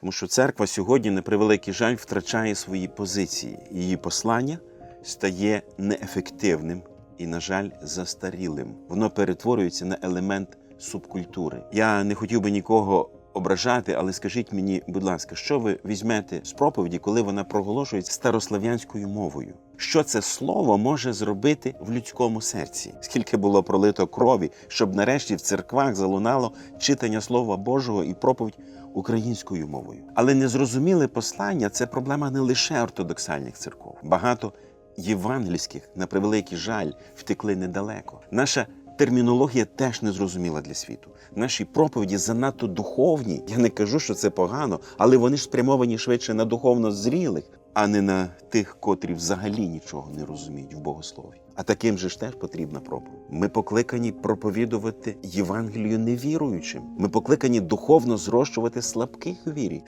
Тому що церква сьогодні, на превеликий жаль, втрачає свої позиції. Її послання стає неефективним і, на жаль, застарілим. Воно перетворюється на елемент субкультури. Я не хотів би нікого ображати, але скажіть мені, будь ласка, що ви візьмете з проповіді, коли вона проголошується старослав'янською мовою? Що це слово може зробити в людському серці? Скільки було пролито крові, щоб нарешті в церквах залунало читання Слова Божого і проповідь українською мовою. Але незрозуміле послання це проблема не лише ортодоксальних церков. Багато євангельських, на превеликий жаль, втекли недалеко. Наша термінологія теж не зрозуміла для світу. Наші проповіді занадто духовні. Я не кажу, що це погано, але вони ж спрямовані швидше на духовно зрілих, а не на тих, котрі взагалі нічого не розуміють в богослові. А таким же ж теж потрібна проповідь. Ми покликані проповідувати Євангелію невіруючим. Ми покликані духовно зрощувати слабких у вірі.